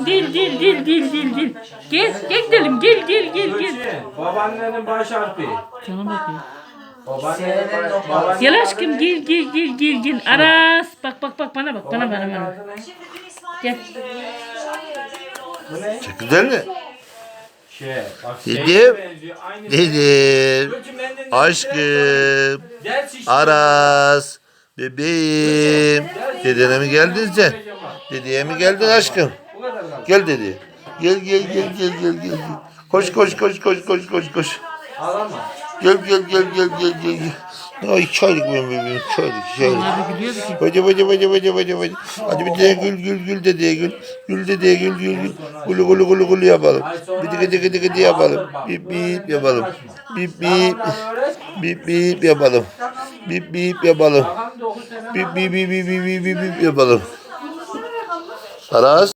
aşkım gel gel gel gel gel gel. Gel gel gidelim gel gel gel gel. Babaannenin baş harfi. Canım bakıyor. Babaannenin baş babaannenin Gel aşkım gel gel gel gel gel. Aras bak bak bak bana bak bana bana bana. Gel. Bu ne? Güzel mi? Şey, bak Dedim. şeye benziyor, aynı şey. Dedim. Benden ne Aşkım. Aras. Bebeğim. Dedene mi geldin sen? Dedeye mi geldin aşkım? Gel dedi. Gel gel gel gel gel gel. Koş koş koş koş koş koş koş. Ağlama. Gel gel gel gel gel gel. gel. Ay iki aylık benim bebeğim. iki aylık iki aylık. Abi gülüyordu ki. Bacı bacı bacı bacı bacı bacı. Hadi bir de gül gül gül dedeye gül. Gül dedeye gül gül gül. Gulu gulu gulu gulu yapalım. Bir de gıdı gıdı gıdı yapalım. Bip bip yapalım. Bip bip. Bip bip yapalım. Bip bip yapalım. Bip bip bip bip bip bip yapalım. Aras.